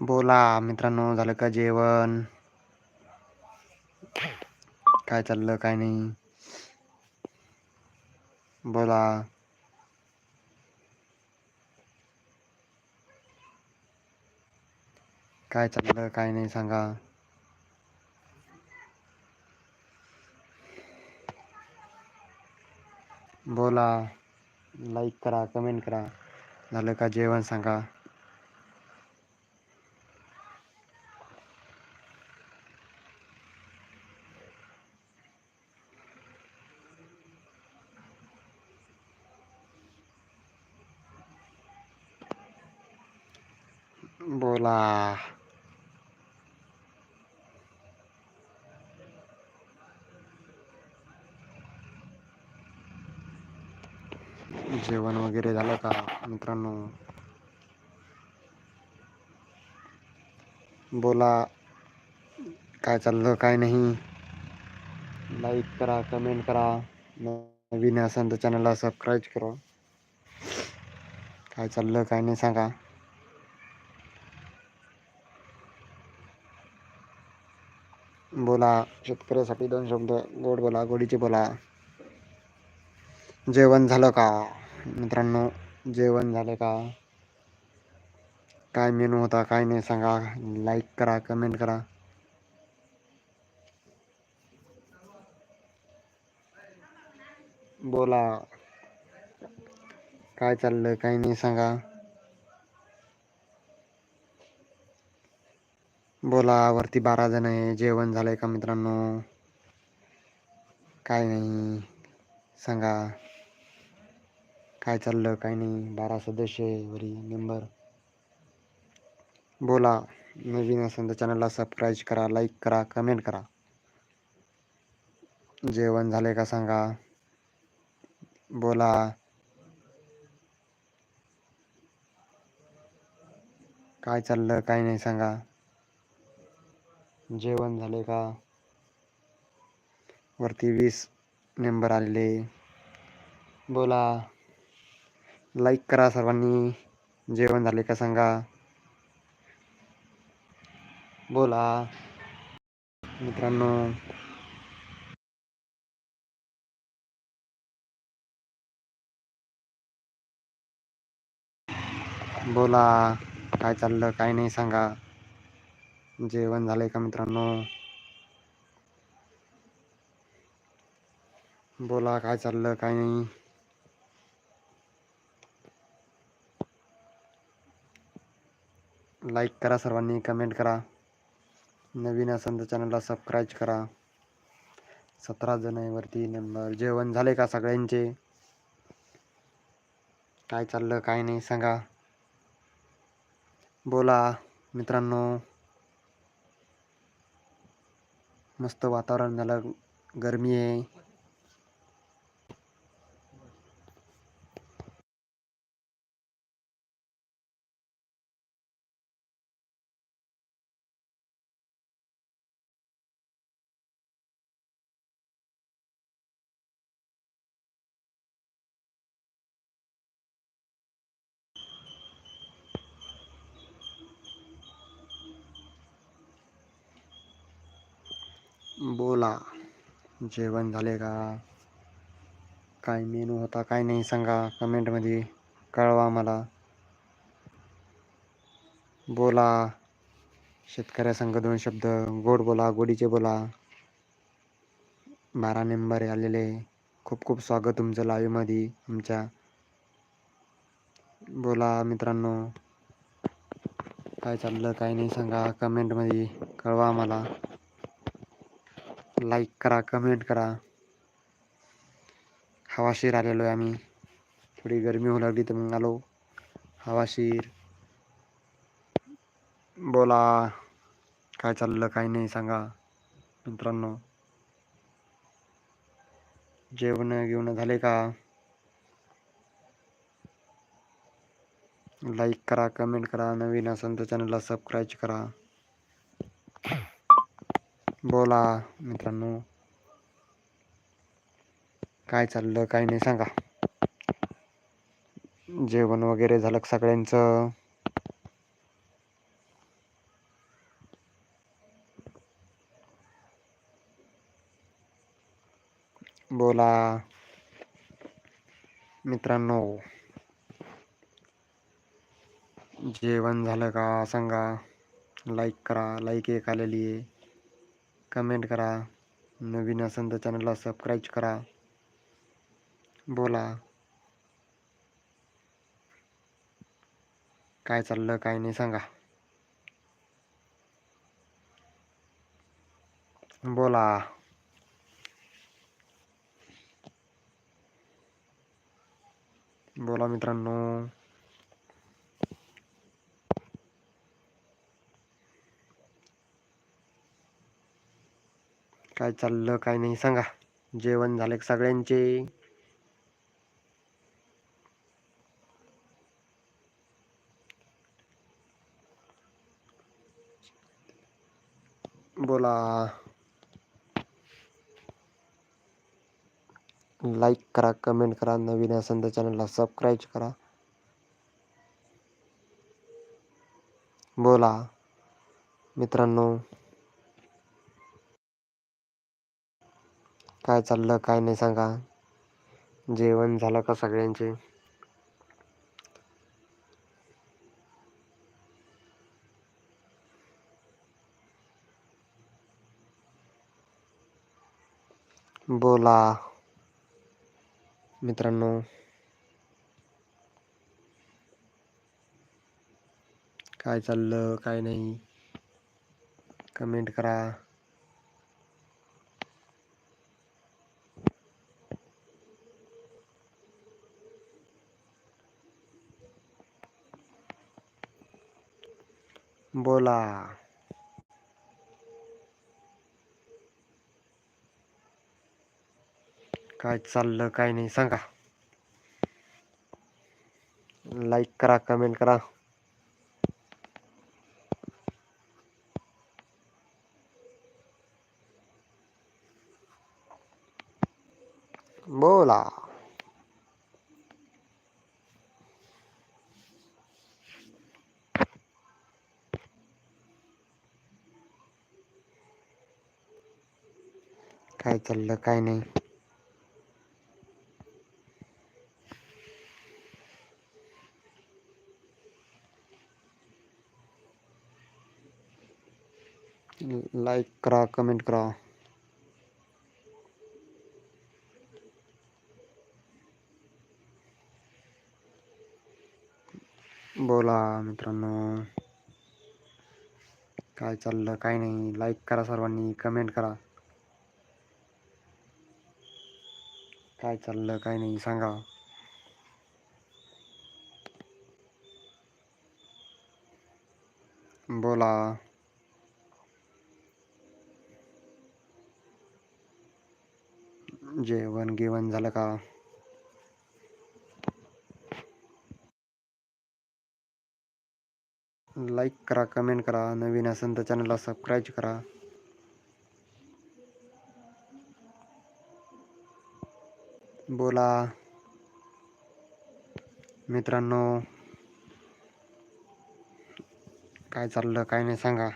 बोला मित्रांनो झालं का जेवण? काय चाललं काय नाही? बोला. काय चाललं काय नाही सांगा. बोला. लाईक करा कमेंट करा. झालं का जेवण सांगा. बोला जेवण वगैरे झालं का मित्रांनो बोला काय चाललं काय नाही लाईक करा कमेंट करा नवीन असेल तर चॅनलला सबस्क्राईब करा काय चाललं काय नाही सांगा बोला. शेतकऱ्यासाठी दोन शब्द. गोड बोला गोडीचे बोला. जेवण झालं का? मित्रांनो जेवण झालं का? काय मेनू होता काय नाही सांगा. लाईक करा कमेंट करा. बोला. काय चाललं काय नाही सांगा. बोला वरती बारा जण आहे जेवण झालंय का मित्रांनो? काय नाही सांगा. काय चाललं काय नाही बारा सदस्य आहे वरी मेंबर. बोला नवीन असेल तर चॅनलला सबस्क्राईब करा लाईक करा कमेंट करा. जेवण झाले का सांगा. बोला. काय चाललं काय नाही सांगा. जेवण झाले का? वरती वीस मेंबर आलेले. बोला. लाईक करा सर्वांनी. जेवण झाले का सांगा. बोला. मित्रांनो. बोला. काय चाललं? काय नाही सांगा. जेवण झालंय का मित्रांनो? बोला काय चाललं काय नाही? लाईक करा सर्वांनी कमेंट करा. नवीन असेल तर चॅनलला सबस्क्राईब करा. सतरा जण वरती नंबर जेवण झाले का सगळ्यांचे? काय चाललं काय नाही सांगा. बोला मित्रांनो. मस्त वातावरण झालं गरमी आहे. बोला. जेवण झाले का? काय मेनू होता काय नाही सांगा. कमेंटमध्ये कळवा मला. बोला. शेतकऱ्यासंग दोन शब्द. गोड बोला गोडीचे बोला. बारा नंबर आलेले. खूप खूप स्वागत तुमचं लाईव्हमध्ये आमच्या. बोला मित्रांनो. काय चाललं काय नाही सांगा. कमेंटमध्ये कळवा मला. लाईक करा कमेंट करा. हवाशीर आलेलो आहे आम्ही. थोडी गरमी होऊ लागली तर मग आलो. हवाशीर बोला. काय चाललं काय नाही सांगा. मित्रांनो. जेवण घेऊन झाले का? लाईक करा कमेंट करा. नवीन असेल तर चॅनलला सबस्क्राईब करा. बोला मित्रांनो. काय चाललं काय नाही सांगा. जेवण वगैरे झालं सगळ्यांचं? बोला. मित्रांनो जेवण झालं का सांगा. लाईक करा लाईक एक आलेली आहे. कमेंट करा. नवीन असेल तर चॅनलला सबस्क्राईब करा. बोला. काय चाललं काय नाही सांगा. बोला. बोला मित्रांनो. काय चाललं काय नाही सांगा. जेवण झाले सगळ्यांचे? बोला. लाईक करा कमेंट करा नवीन असेल तर चॅनलला सबस्क्राईब करा. बोला. मित्रांनो काय चाललं काय नाही सांगा. जेवण झालं का सगळ्यांचे? बोला. मित्रांनो. काय चाललं काय नाही? कमेंट करा. बोला काय चाललं काय नाही सांगा. लाईक करा कमेंट करा. बोला. काय चाललं काय नाही. लाईक करा कमेंट करा. बोला मित्रांनो. काय चाललं काय नाही. लाईक करा सर्वांनी कमेंट करा. काय चाललं काय नाही सांगा. बोला. जेवण गिवण झालं का? लाईक करा कमेंट करा नवीन असेल तर चॅनलला सबस्क्राईब करा. बोला. मित्रांनो काय चाललं काय नाही सांगा.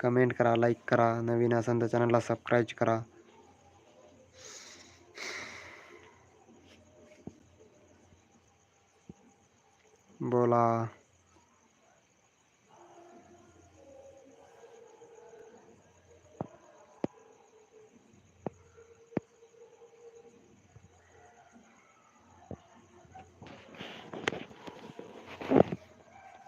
कमेंट करा लाईक करा नवीन असेल तर चॅनलला सबस्क्राईब करा. बोला.